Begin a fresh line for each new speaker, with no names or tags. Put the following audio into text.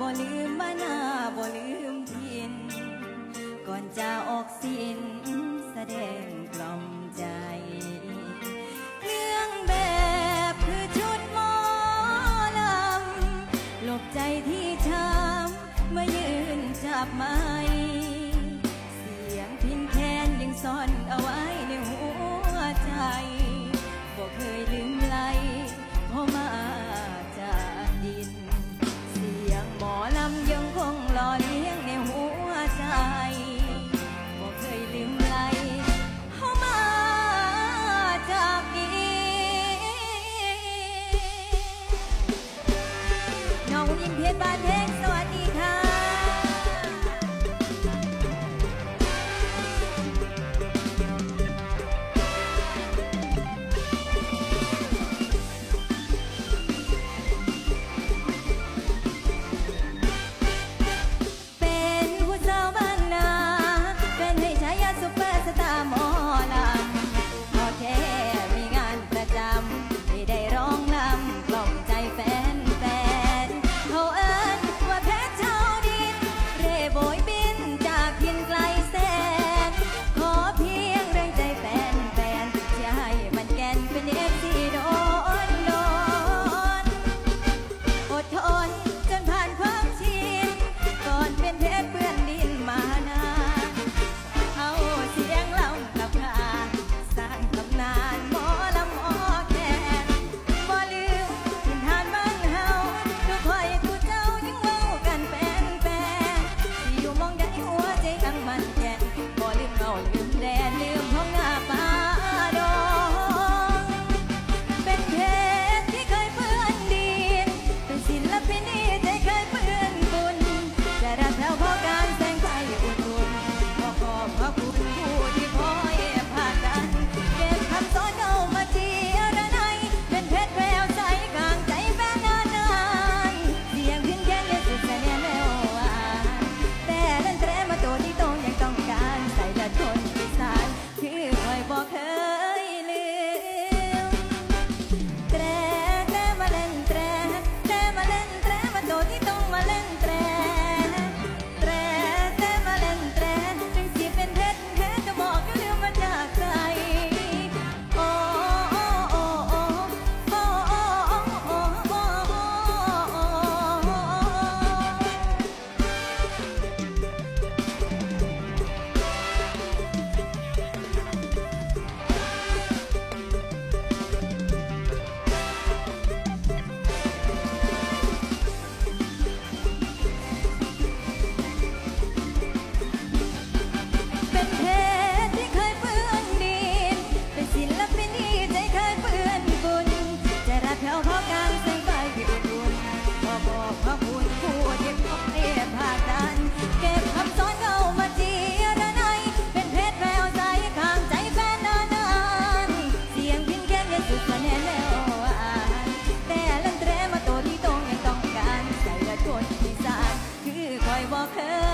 บ่ลืมบ้าหนาบ่ลืมทิน ก่อนจะออกสิ้นแสดงกล่อมใจเรื่องแบบคือชุดหมอลำหลบใจที่ช้ำเมื่ยืนจับไม้ เสียงพินแคนยังซ่อน Bye. Okay.